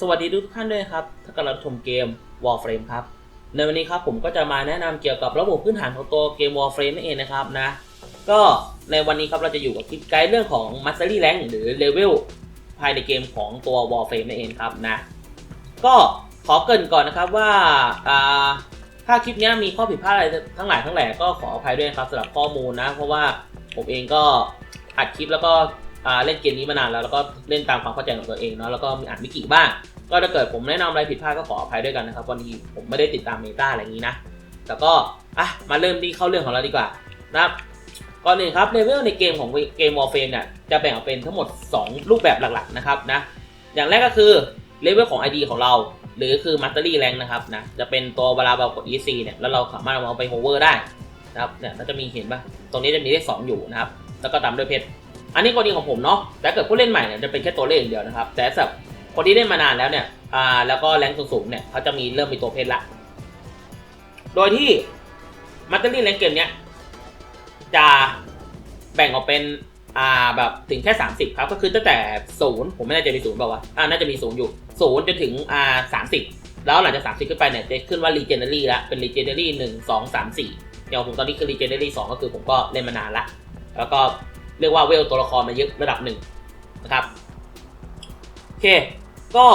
สวัสดีทุกท่านด้วยครับถ้ากำลังชมเกม Warframe ครับ ในวันนี้ครับผมก็จะมาแนะนำเกี่ยวกับระบบพื้นฐานของตัวเกม Warframe นั่นเองนะครับนะ ก็ในวันนี้ครับเราจะอยู่กับคลิปไกด์เรื่องของ Mastery Rank หรือ Level ภายในเกมของตัว Warframe นั่นเองครับนะ ก็ขอเกรินก่อนนะครับว่าถ้าคลิปนี้มีข้อผิดพลาดอะไรทั้งหลายทั้งแหล่ก็ขออภัยด้วยครับสำหรับข้อมูลนะ เพราะว่าผมเองก็อัดคลิปแล้วก็ เล่นเกมนี้มานานแล้วแล้วก็เล่นตามความเข้าใจของตัวเองเนาะแล้วก็มีอ่านวิกิบ้าง ก็ถ้าเกิดผมแนะนำอะไรผิดพลาดก็ขออภัยด้วยกันนะครับวันนี้ผมไม่ได้ติดตามเมตาอะไรอย่างนี้นะแต่ก็อะมาเริ่มที่เข้าเรื่องของเราดีกว่านะครับก่อนหนึ่งครับเลเวลในเกมของเกม Warframe เนี่ยจะแบ่งออกเป็นทั้งหมด 2 รูปแบบหลักๆนะครับนะอย่างแรกก็คือเลเวลของ ID ของเรา หรือคือ Mastery Rank นะครับนะจะเป็นตัวเวลาเรากด EC เนี่ยแล้วเราสามารถเอาไป hover ได้นะครับเนี่ยเราจะมีเห็นปะตรงนี้จะมีเลข2อยู่นะครับแล้วก็ตามด้วยเพชร อันนี้กรณีของผมเนาะแต่เกิดผู้เล่นใหม่เนี่ยจะเป็นแค่ตัวเลขอย่างเดียวนะครับ แต่สำหรับคนที่เล่นมานานแล้วเนี่ย อ่า แล้วก็แรงสูงๆเนี่ยเขาจะมีเริ่มมีตัวเพชรละ โดยที่ Mastery Rank เกมเนี้ยจะแบ่งออกเป็น อ่า แบบถึงแค่ 30 ครับ ก็คือตั้งแต่ศูนย์ผมไม่แน่ใจมีศูนย์เปล่าวะ อ่า น่าจะมีศูนย์อยู่ศูนย์จนถึง อ่าสามสิบแล้วหลังจากสามสิบขึ้นไปเนี่ยจะขึ้นว่า Legendary ละ เป็น Legendary หนึ่งสองสามสี่อย่างผมตอนนี้คือ Legendary สองก็คือผมก็เล่นมานานละ แล้วก็ เรียกว่าเวลตัวละครมาเยอะระดับหนึ่งนะครับโอเค ก็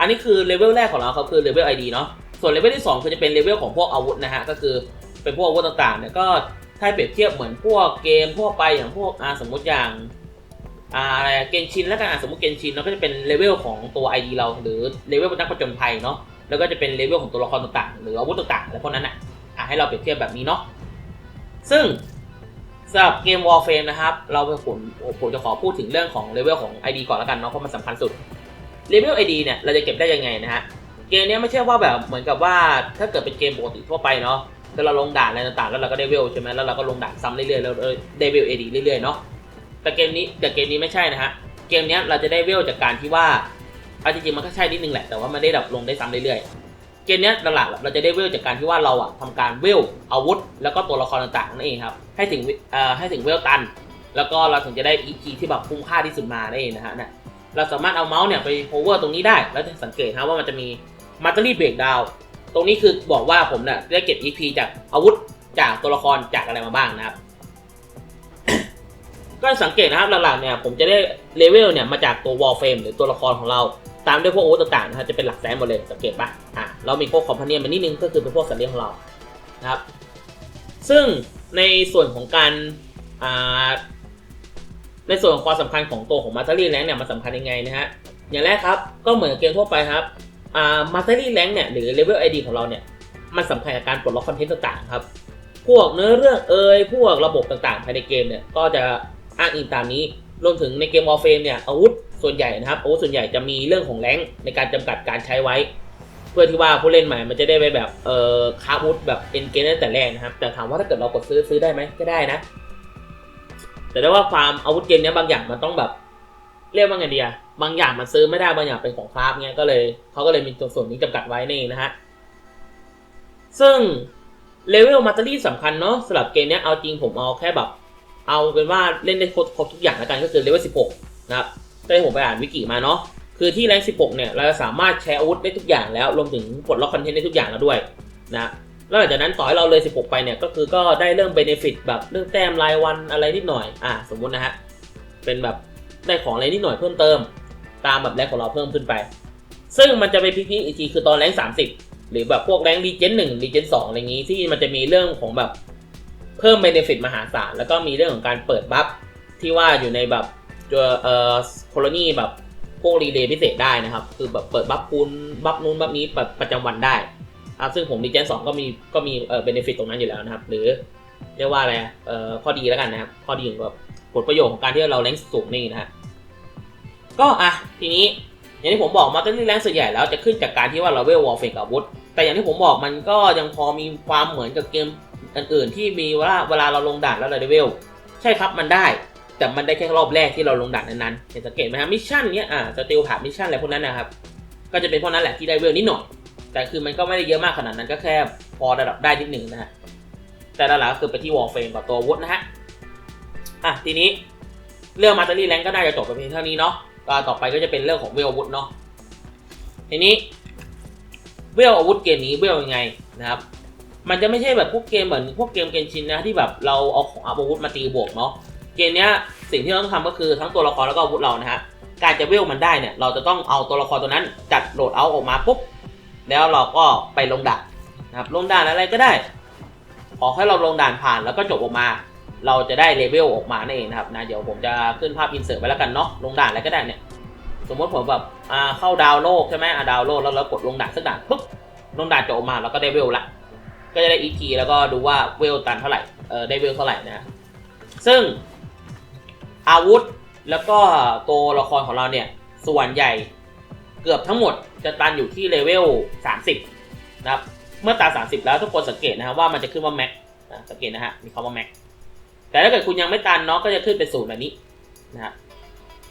อันนี้คือเลเวลแรกของเราครับคือเลเวล ID เนาะส่วนเลเวลที่ 2 คือจะเป็นเลเวลของพวกอาวุธนะฮะก็คือเป็นพวกอาวุธต่างๆเนี่ยก็ถ้าเปรียบเทียบเหมือนพวกเกมทั่วไปอย่างพวกอ่าสมมติอย่างอ่าอะไรเกนชินแล้วกันอะสมมติเกนชินเราก็จะเป็นเลเวลของตัว ID เราหรือเลเวลนักผจญภัยเนาะแล้วก็จะเป็นเลเวลของตัวละครต่างๆ หรืออาวุธต่างๆอะไรพวกนั้นอะอะให้เราเปรียบเทียบแบบนี้เนาะซึ่ง สำหรับเกม Warframe นะครับ เราผมผมจะขอพูดถึงเรื่องของเลเวลของ ID ก่อนแล้วกันเนาะเพราะมันสำคัญสุดเลเวล ID เนี่ยเราจะเก็บได้ยังไงนะฮะเกมนี้ไม่ใช่ว่าแบบเหมือนกับว่าถ้าเกิดเป็นเกมปกติทั่วไปเนาะคือเราลงด่านอะไรต่างๆ แล้วเราก็ได้เวลใช่ไหมแล้วเราก็ลงด่านซ้ำเรื่อยๆแล้วได้เวลเอดีเรื่อยๆเนาะแต่เกมนี้แต่เกมนี้ไม่ใช่นะฮะเกมนี้เราจะได้เวลจากการที่ว่าเอาจริงๆมันก็ใช่นิดนึงแหละแต่ว่ามันได้แบบลงได้ซ้ำเรื่อยๆ เกมนี้หลักๆเราจะได้เวลจากการที่ว่าเราอะทำการเวลอาวุธ แล้วก็ตัวละครต่างๆนั่นเองครับให้ถึงเอ่อให้ถึงเวลตัน แล้วก็เราถึงจะได้อีพีที่แบบคุ้มค่าที่สุดมานั่นเองนะฮะเนี่ยเราสามารถเอาเมาส์เนี่ยไป hover ตรงนี้ได้ แล้วจะสังเกตนะว่ามันจะมีมัตเตอรี่เบรกดาวตรงนี้คือบอกว่าผมเนี่ยได้เก็บ EP จากอาวุธจากตัวละครจากอะไรมาบ้างนะครับก็สังเกตนะครับหลักๆเนี่ยผมจะได้เลเวลเนี่ยมาจากตัว wall frame หรือตัวละครของเรา ตามด้วยพวกโอาวุธต่างๆนะครับจะเป็นหลักแสนหมดเลยสังเกตปะอะเรามีพวกคอมพานีมานิดนึงก็คือเป็นพวกสัตว์เลี้ยงของเรานะครับ ซึ่งในส่วนของการอ่าในส่วนของความสำคัญของตัวของมาตเตอรี่แรงเนี่ยมันสำคัญยังไงนะฮะอย่างแรกครับก็เหมือนเกมทั่วไปครับอ่ามาสเตอรี่แรงเนี่ยหรือ Level ID ของเราเนี่ยมันสำคัญกับการปลดล็อกคอนเทนต์ต่างๆครับพวกเนื้อเรื่องเอ่ยพวกระบบต่างๆ ภายในเกมเนี่ยก็จะอ้างอิงตามนี้รวมถึงในเกม Warframe เนี่ยอาวุธ ส่วนใหญ่นะครับโอาวุธส่วนใหญ่จะมีเรื่องของแรงในการจำกัดการใช้ไว้ เพื่อที่ว่าผู้เล่นใหม่มันจะได้ไปแบบเอ่อค้าวุธแบบเอ็นเกมตั้งแต่แรกนะครับ แต่ถามว่าถ้าเกิดเรากดซื้อซื้อได้ไหมก็ได้นะ แต่ได้ว่าความอาวุธเกมนี้บางอย่างมันต้องแบบ เรียกว่าไงดีอะบางอย่างมันซื้อไม่ได้บางอย่างเป็นของคราฟเงี้ยก็เลยเขาก็เลยมีส่วนนี้จำกัดไว้นี่นะฮะซึ่งเลเวลมาตอรี่สำคัญเนาะสำหรับเกมนี้เอาจริงผมเอาแค่แบบ เอาเป็นว่าเล่นได้ครบครบทุกอย่างแล้วกันก็คือเลเวล16 นะครับ ก็ให้ผมไปอ่านวิกิมาเนาะคือที่แรง16 เนี่ย เราสามารถแชร์อาวุธได้ทุกอย่างแล้วรวมถึงปลดล็อกคอนเทนต์ได้ทุกอย่างแล้วด้วยนะแล้วหลังจากนั้นต่อให้เราเลย 16 ไปเนี่ยก็คือก็ได้เริ่มเบเนฟิตแบบเรื่องแต้มรายวันอะไรนิดหน่อยอะสมมุตินะฮะเป็นแบบได้ของอะไรนิดหน่อยเพิ่มเติม ตามแบบแรงของเราเพิ่มขึ้นไป ซึ่งมันจะไปพีคอีกทีคือตอนแรง 30 หรือแบบพวกแรงรีเจนหนึ่งรีเจนสองอะไรอย่างนี้ที่มันจะมีเรื่องของแบบเพิ่มเบเนฟิตมหาศาลแล้วก็มีเรื่องของการเปิดบัฟที่ว่าอยู่ในแบบ เอ่อโคโลนีแบบพวกรีเลย์พิเศษได้นะครับ คือแบบเปิดบัฟคูณบัฟนู้นบัฟนี้แบบประจำวันได้อะซึ่งผมรีเจนสองก็มีก็มีเอ่อเบเนฟิตตรงนั้นอยู่แล้วนะครับ หรือเรียกว่าอะไรเอ่อข้อดีแล้วกันนะครับ ข้อดีของแบบผลประโยชน์ของการที่เราแรงสูงนี่นะฮะก็อะทีนี้อย่างที่ผมบอกมาตั้งแต่แรงส่วนใหญ่แล้วจะขึ้นจากการที่ว่าเราเวลวอลเฟกอาวุธ แต่อย่างที่ผมบอกมันก็ยังพอมีความเหมือนกับเกมอื่นๆที่มีว่าเวลาเราลงด่านแล้วเราได้เวล ใช่ครับมันได้ แต่มันได้แค่รอบแรกที่เราลงด่านนั้นๆเห็นสังเกตไหมฮะมิชชั่นเนี้ยอ่าสติลผ่านมิชชั่นอะไรพวกนั้นนะครับ ก็จะเป็นพวกนั้นแหละที่ได้เวลนิดหน่อย แต่คือมันก็ไม่ได้เยอะมากขนาดนั้นก็แค่พอระดับได้นิดหนึ่งนะฮะ แต่หลักๆก็คือไปที่วอลเฟมกับตัววุธนะฮะ อะทีนี้เรื่องมาตอรี่แรงก็น่าจะจบไปเพียงเท่านี้เนาะต่อไปก็จะเป็นเรื่องของเวลวุฒเนาะ ทีนี้เวลอาวุธเกมนี้เวลยังไงนะครับ มันจะไม่ใช่แบบพวกเกมเหมือนพวกเกมเกนชินนะที่แบบเราเอาของอาวุธมาตีบวกเนาะ เกมเนี้ยสิ่งที่เราต้องทำก็คือทั้งตัวละครแล้วก็อาวุธเรานะฮะการจะเวลมันได้เนี่ยเราจะต้องเอาตัวละครตัวนั้นจัดโหลดเอาออกมาปุ๊บแล้วเราก็ไปลงด่านนะครับลงด่านอะไรก็ได้ ขอให้เราลงด่านผ่านแล้วก็จบออกมา เราจะได้เลเวลออกมานั่นเองนะครับนะเดี๋ยวผมจะขึ้นภาพอินเสิร์ตไว้แล้วกันเนาะลงด่านอะไรก็ได้เนี่ยสมมติผมแบบอ่าเข้าดาวโลกใช่ไหมอ่าดาวโลกแล้วเรากดลงด่านสักด่านปุ๊บลงด่านจบออกมาเราก็ได้เวลละก็จะได้อีทีแล้วก็ดูว่าเวลตันเท่าไหร่เออได้เวลเท่าไหร่นะซึ่ง อาวุธแล้วก็ตัวละครของเราเนี่ย ส่วนใหญ่เกือบทั้งหมดจะตันอยู่ที่เลเวล 30 นะครับ เมื่อตัน30 แล้วทุกคนสังเกตนะครับว่ามันจะขึ้นว่าแม็กสังเกตนะฮะมีคำว่าแม็กแต่ถ้าเกิดคุณยังไม่ตันเนาะก็จะขึ้นเป็นศูนย์แบบนี้นะฮะ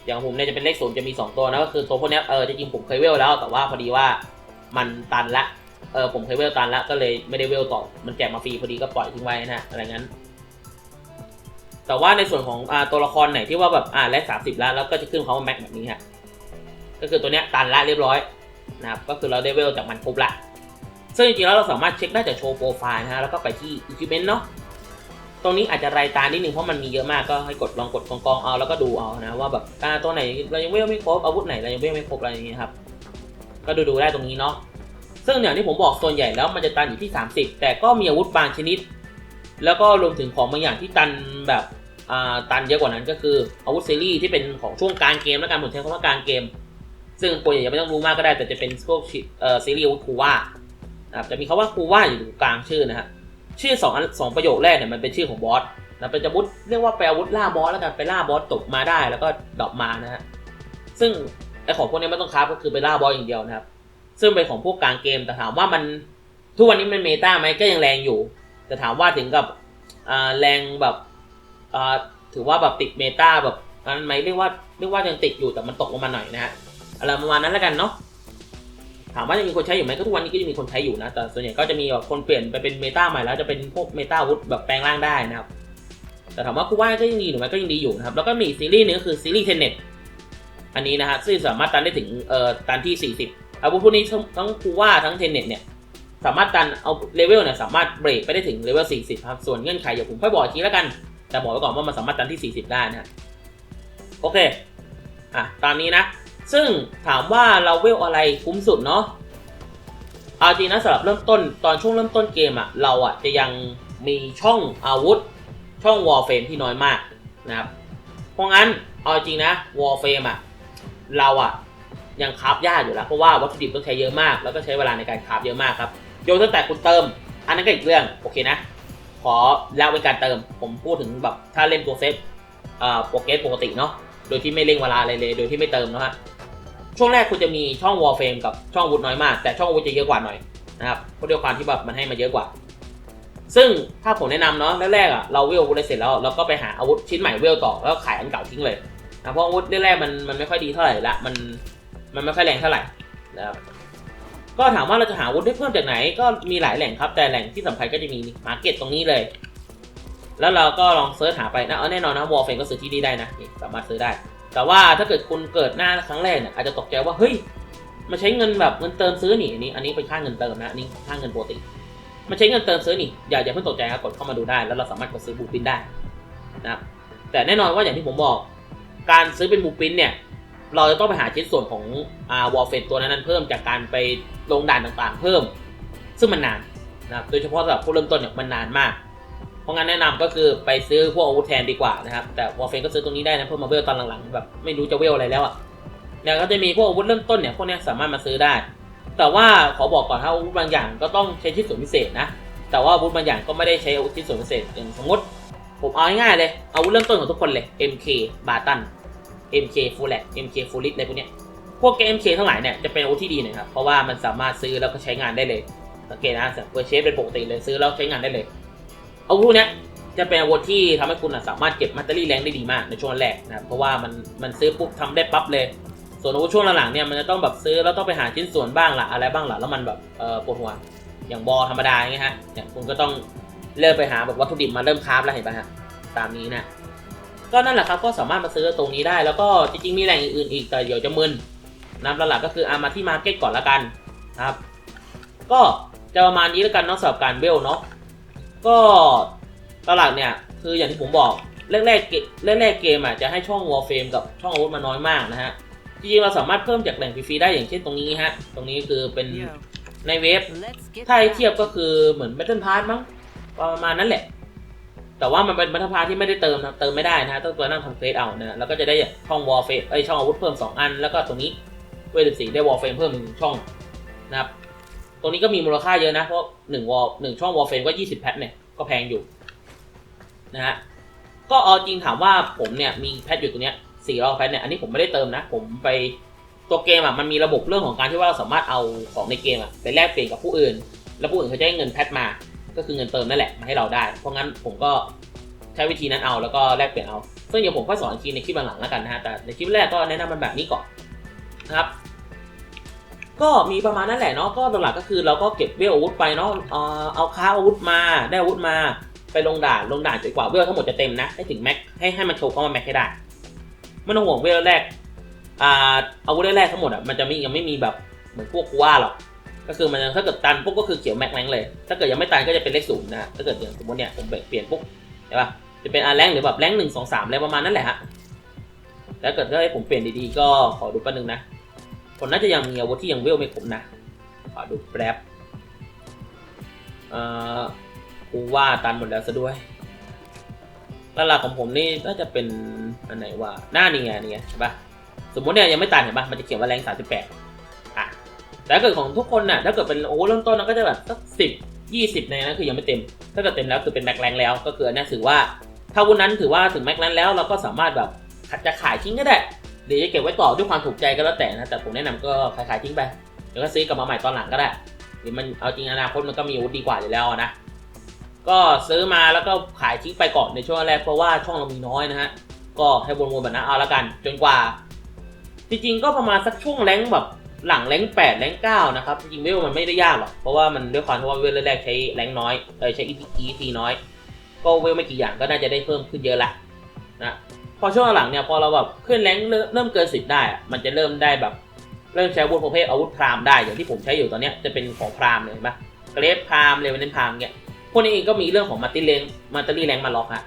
อย่างผมเนี่ยจะเป็นเลขศูนย์จะมี 2 ตัวนะก็คือตัวพวกเนี้ยเออจริงๆผมเคยเวลแล้วแต่ว่าพอดีว่ามันตันละเออผมเคยเวลตันล้วก็เลยไม่ได้เวลต่อมันแจกมาฟรีพอดีก็ปล่อยทิ้งไว้นะฮะอะไรงั้น แต่ว่าในส่วนของอ่าตัวละครไหนที่ว่าแบบอ่าแลกสามสิบแล้วแล้วก็จะขึ้นคำว่าแม็กแบบนี้ฮะก็คือตัวเนี้ยตันละเรียบร้อยนะครับก็คือเราได้เวลจากมันครบละซึ่งจริงๆแล้วเราสามารถเช็คได้จากโชว์โปรไฟล์นะฮะแล้วก็ไปที่ Equipment เนาะตรงนี้อาจจะรายตานิดนึงเพราะมันมีเยอะมากก็ให้กดลองกดกองกองเอาแล้วก็ดูเอานะว่าแบบอ่าตัวไหนเรายังเวลไม่ครบอาวุธไหนเรายังเวลไม่ครบอะไรอย่างเงี้ยครับก็ดูดูๆได้ตรงนี้เนาะซึ่งอย่างที่ผมบอกส่วนใหญ่แล้วมันจะตันอยู่ที่ 30 แต่ก็มีอาวุธบางชนิด แล้วก็รวมถึงของบางอย่างที่ตันแบบอ่าตันเยอะกว่านั้นก็คืออาวุธซีรีส์ที่เป็นของช่วงกลางเกมแล้วกันผมใช้คำว่ากลางเกม ซึ่งตัวใหญ่ยังไม่ต้องรู้มากก็ได้แต่จะเป็นพวกซีรีส์อาวุธคูว่านะครับจะมีคำว่าคูว่าอยู่กลางชื่อนะฮะชื่อสองอันสองประโยคแรกเนี่ยมันเป็นชื่อของบอสนะเป็นอาวุธเรียกว่าแปอาวุธล่าบอสแล้วกันไปล่าบอสตกมาได้แล้วก็ดรอปมานะฮะซึ่งไอของพวกนี้ไม่ต้องคราฟก็คือไปล่าบอสอย่างเดียวนะครับ ซึ่งเป็นของพวกกลางเกมแต่ถามว่ามันทุกวันนี้มันเมตาไหมก็ยังแรงอยู่ แต่ถามว่าถึงกับแรงแบบถือว่าแบบติดเมตาแบบนั้นไหมเรียกว่าเรียกว่ายังติดอยู่แต่มันตกลงมาหน่อยนะฮะอะไรประมาณนั้นแล้วกันเนาะถามว่ายังมีคนใช้อยู่ไหมก็ทุกวันนี้ก็ยังมีคนใช้อยู่นะแต่ส่วนใหญ่ก็จะมีแบบคนเปลี่ยนไปเป็นเมตาใหม่แล้วจะเป็นพวกเมตาวุธแบบแปลงร่างได้นะครับแต่ถามว่าคูว่าก็ยังดีอยู่ไหมก็ยังดีอยู่นะครับแล้วก็มีซีรีส์หนึงก็คือซีรีส์เทนเน็ตอันนี้นะฮะซึ่งสามารถตันได้ถึงเอ่อตันที่ 40อาวุธพวกนี้ทั้งทั้งคูว่าทั้งเทนเน็ตเนี่ย สามารถตันเอาเลเวลเนี่ยสามารถเบรกไปได้ถึงเลเวล 40 ครับ ส่วนเงื่อนไขเดี๋ยวผมค่อยบอกอีกทีแล้วกัน แต่บอกไว้ก่อนว่ามันสามารถตันที่ 40 ได้นะโอเค อะ ตามนี้นะ ซึ่งถามว่าเราเวลอะไรคุ้มสุดเนาะเอาจริงนะสำหรับเริ่มต้นตอนช่วงเริ่มต้นเกมอะเราอะจะยังมีช่องอาวุธ ช่องวอลเฟมที่น้อยมากนะครับเพราะงั้นเอาจริงนะวอลเฟมอะเราอะยังคราฟยากอยู่แล้วเพราะว่าวัตถุดิบต้องใช้เยอะมาก แล้วก็ใช้เวลาในการคราฟเยอะมากครับ ยนตั้งแต่คุณเติม อันนั้นก็อีกเรื่องโอเคนะ ขอแล้วเป็นการเติม ผมพูดถึงแบบถ้าเล่นตัวเซตเอ่อโปรเกรสปกติเนาะโดยที่ไม่เร่งเวลาอะไรเลย โดยที่ไม่เติมนะฮะช่วงแรกคุณจะมีช่องวอลเฟมกับช่องอาวุธน้อยมาก แต่ช่องอาวุธจะเยอะกว่าหน่อยนะครับเพราะด้วยความที่แบบมันให้มาเยอะกว่า ซึ่งถ้าผมแนะนำเนาะแรกๆอะเราเวลอาวุธเสร็จแล้วเราก็ไปหาอาวุธชิ้นใหม่เวลต่อแล้วขายอันเก่าทิ้งเลยนะเพราะอาวุธแรกๆมันมันไม่ค่อยดีเท่าไหร่ละมันมันไม่ค่อยแรงเท่าไหร่นะครับ ก็ถามว่าเราจะหาอาวุธได้เพิ่มจากไหนก็มีหลายแหล่งครับ แต่แหล่งที่สำคัญก็จะมีมาร์เก็ตตรงนี้เลย แล้วเราก็ลองเซิร์ชหาไปนะเอาแน่นอนนะวอลเฟนก็ซื้อที่นี่ได้นะนี่สามารถซื้อได้ แต่ว่าถ้าเกิดคุณเกิดหน้าครั้งแรกเนี่ยอาจจะตกใจว่าเฮ้ยมันใช้เงินแบบเงินเติมซื้อนี่อันนี้ อันนี้เป็นค่าเงินเติมนะอันนี้ค่าเงินปกติมันใช้เงินเติมซื้อนี่อย่าอย่าเพิ่งตกใจครับกดเข้ามาดูได้ แล้วเราสามารถกดซื้อบูปินได้นะครับแต่แน่นอนว่าอย่างที่ผมบอก การซื้อเป็นบูปินเนี่ยเราจะต้องไปหาชิ้นส่วนของอ่าวอลเฟนตัวนั้นเพิ่มจากการไป ลงด่านต่างๆ เพิ่ม ซึ่งมันนานนะครับโดยเฉพาะสำหรับผู้เริ่มต้นเนี่ยมันนานมาก เพราะงั้นแนะนำก็คือไปซื้อพวกอาวุธแทนดีกว่านะครับ แต่วอลเฟนก็ซื้อตรงนี้ได้นะเพื่อมาเวลตอนหลังๆแบบไม่รู้จะเวลอะไรแล้วอะเนี่ยก็จะมีพวกอาวุธเริ่มต้นเนี่ยพวกเนี้ยสามารถมาซื้อได้ แต่ว่าขอบอกก่อนถ้าอาวุธบางอย่างก็ต้องใช้ชิ้นส่วนพิเศษนะแต่ว่าอาวุธบางอย่างก็ไม่ได้ใช้อาวุธชิ้นส่วนพิเศษอย่างสมมติผมเอาง่ายๆเลยอาวุธเริ่มต้นของทุกคนเลย MK บาตัน MK Full l MK Full l i t อะไรพวกเนี้ย พวก MK ทั้งหลายเนี่ยจะเป็นโอที่ดีหนะครับ เพราะว่ามันสามารถซื้อแล้วก็ใช้งานได้เลยสังเกตนะเปอร์เชสเป็นปกติเลยซื้อแล้วใช้งานได้เลยอาพวกเนี้ยจะเป็นอาวุธที่ทำให้คุณอะสามารถเก็บแบตเตอรี่แรงได้ดีมากในช่วงแรกนะครับเพราะว่ามันมันซื้อปุ๊บทำได้ปั๊บเลย ส่วนอาวุธช่วงหลังๆเนี่ยมันจะต้องแบบซื้อแล้วต้องไปหาชิ้นส่วนบ้างละอะไรบ้างละแล้วมันแบบเออปวดหัวอย่างบอธรรมดาอย่างเงี้ยฮะเนี่ยคุณก็ต้องเริ่มไปหาแบบวัตถุดิบมาเริ่มคราฟแล้วเห็นปะฮะตามนี้นะก็นั่นแหละครับก็สามารถมาซื้อตรงนี้ได้แล้วก็จริงๆมีแหล่งอื่นๆอีกแต่เดี๋ยวจะมึน นะหลักๆก็คืออามาที่มาร์เก็ตก่อนละกันนะครับ ก็จะประมาณนี้แล้วกันเนาะสำหรับการเวลเนาะก็หลักๆเนี่ยคืออย่างที่ผมบอกแรกๆเกแรกๆเกมอะจะให้ช่อง Warframe กับช่องอาวุธมาน้อยมากนะฮะจริงๆเราสามารถเพิ่มจากแหล่งฟรีๆได้อย่างเช่นตรงนี้ฮะตรงนี้คือเป็นในเว็บถ้าให้เทียบก็คือเหมือน Battle Pass มั้งประมาณนั้นแหละ แต่ว่ามันเป็น Battle Pass ที่ไม่ได้เติมนะเติมไม่ได้นะฮะต้องตัวนั่งทำเฟซเอานะแล้วก็จะได้ช่อง Warframe เอ้ยช่องอาวุธเพิ่ม 2 อันแล้วก็ตรงนี้เวทสีได้ Warframe เพิ่มหนึ่งช่องนะครับ ตรงนี้ก็มีมูลค่าเยอะนะ เพราะ1วอลหนึ่งช่อง Warframe ก็20แพทเนี่ย ก็แพงอยู่นะฮะ ก็เอาจริงถามว่าผมเนี่ยมีแพทอยู่ตรงเนี้ย400แพทเนี่ย อันนี้ผมไม่ได้เติมนะ ผมไปตัวเกมอะมันมีระบบเรื่องของการที่ว่าเราสามารถเอาของในเกมอะไปแลกเปลี่ยนกับผู้อื่น แล้วผู้อื่นเขาจะให้เงินแพทมา ก็คือเงินเติมนั่นแหละมาให้เราได้ เพราะงั้นผมก็ใช้วิธีนั้นเอาแล้วก็แลกเปลี่ยนเอา ซึ่งเดี๋ยวผมค่อยสอนอีกทีในคลิปหลังๆแล้วกันนะฮะแต่ในคลิปแรกก็แนะนำมันแบบนี้ก่อน นะครับ ก็มีประมาณนั้นแหละเนาะก็หลักๆก็คือเราก็เก็บเวลอาวุธไปเนาะเอาค้าอาวุธมาได้อาวุธมาไปลงด่านลงด่านจนกว่าเวลทั้งหมดจะเต็มนะให้ถึงแม็กให้ให้มันโชว์เข้ามาแม็กให้ได้ไม่ต้องห่วงเวลแรกอ่าอาวุธแรกทั้งหมดอะมันจะไม่ยังไม่มีแบบเหมือนพวกกูว่าหรอกก็คือมันถ้าเกิดตันปุ๊บก็คือเขียวแม็กแรงเลย ถ้าเกิดยังไม่ตันก็จะเป็นเลขศูนย์นะถ้าเกิดอย่างสมมติเนี่ยผมเปลี่ยนปุ๊บใช่ปะจะเป็นอาแรงหรือแบบแรงหนึ่งสองสามอะไรประมาณนั้นแหละฮะแล้วเกิดถ้าให้ผมเปลี่ยนดีๆก็ขอดูแป๊บนึงนะ ผมน่าจะยังมีอาวุธที่ยังเวลไม่ครบนะ ขอดูแป๊บเอ่อกูว่าตันหมดแล้วซะด้วยหลักของผมนี่น่าจะเป็นอันไหนว่าหน้านี่ไงนี่ไงใช่ปะสมมติเนี่ยยังไม่ตันเห็นปะมันจะเขียนว่าแรงสามสิบแปดอะแต่ถ้าเกิดของทุกคนน่ะถ้าเกิดเป็นโอ้เริ่มต้นมันก็จะแบบสักสิบยี่สิบในนั้นคือยังไม่เต็ม ถ้าเกิดเต็มแล้วคือเป็นแม็กแรงแล้ว ก็คืออันนี้ถือว่า ถ้าวันนั้นถือว่าถึงแม็กแรงแล้วเราก็สามารถแบบขัดจะขายทิ้งก็ได้ หรือจะเก็บไว้ต่อด้วยความถูกใจก็แล้วแต่นะ แต่ผมแนะนำก็ขายขายทิ้งไปแล้วก็ซื้อกลับมาใหม่ตอนหลังก็ได้ หรือมันเอาจริงอนาคตมันก็มีอาวุธดีกว่าอยู่แล้วนะ ก็ซื้อมาแล้วก็ขายทิ้งไปก่อนในช่วงแรกเพราะว่าช่องเรามีน้อยนะฮะ ก็ให้วนๆแบบนั้นเอาละกัน จนกว่า จริงๆก็ประมาณสักช่วงแรงแบบหลังแรงแปดแรงเก้านะครับจริงๆเวลมันไม่ได้ยากหรอกเพราะว่ามันด้วยความที่ว่าเวลแรกใช้แรงน้อยเออใช้ ET น้อย ก็เวลไม่กี่อย่างก็น่าจะได้เพิ่มขึ้นเยอะละนะ พอช่วงหลังเนี่ยพอเราแบบขึ้นแรงเริ่มเริ่มเกินสิบได้อะมันจะเริ่มได้แบบ เริ่มใช้อาวุธประเภทอาวุธพรามได้อย่างที่ผมใช้อยู่ตอนเนี้ยจะเป็นของพรามเลยเห็นปะเกรดพรามเลเวนพรามเนี่ยพวกนี้เองก็มีเรื่องของมัตติเลงมัตติแรงมาล็อกฮะ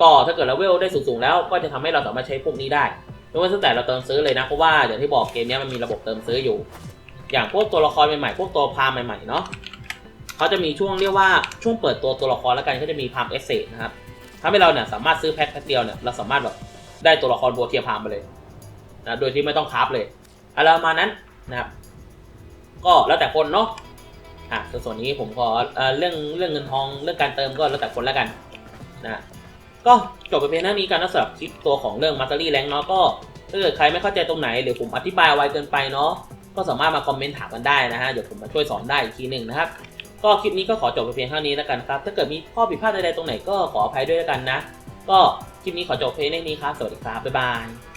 ก็ถ้าเกิดเราเวลได้สูงๆแล้วก็จะทำให้เราสามารถใช้พวกนี้ได้ไม่ว่าตั้งแต่เราเติมซื้อเลยนะเพราะว่าอย่างที่บอกเกมเนี้ยมันมีระบบเติมซื้ออยู่ อย่างพวกตัวละครใหม่ๆพวกตัวพรามใหม่ๆเนาะเขาจะมีช่วงเรียกว่าช่วงเปิดตัวตัวละครแล้วกันก็จะมีพรามเอเซนะครับ ทำให้เราเนี่ยสามารถซื้อแพ็คแพ็คเดียวเนี่ยเราสามารถแบบได้ตัวละครบัวเทียพามไปเลยนะโดยที่ไม่ต้องคราฟเลยอะไรประมาณนั้นนะครับ ก็แล้วแต่คนเนาะอะส่วนนี้ผมขอเอ่อเรื่องเรื่องเงินทองเรื่องการเติมก็แล้วแต่คนแล้วกันนะก็จบไปเพียงเท่านี้กันนะสำหรับคลิปตัวของเรื่องมาสเตอรี่แรงเนาะก็ถ้าเกิดใครไม่เข้าใจตรงไหนหรือผมอธิบายไวเกินไปเนาะก็สามารถมาคอมเมนต์ถามกันได้นะฮะเดี๋ยวผมมาช่วยสอนได้อีกทีหนึ่งนะครับ ก็คลิปนี้ก็ขอจบไปเพียงเท่านี้แล้วกันครับ ถ้าเกิดมีข้อผิดพลาดใดๆตรงไหนก็ขออภัยด้วยแล้วกันนะ ก็คลิปนี้ขอจบเพียงเท่านี้ครับ สวัสดีครับ บ๊ายบาย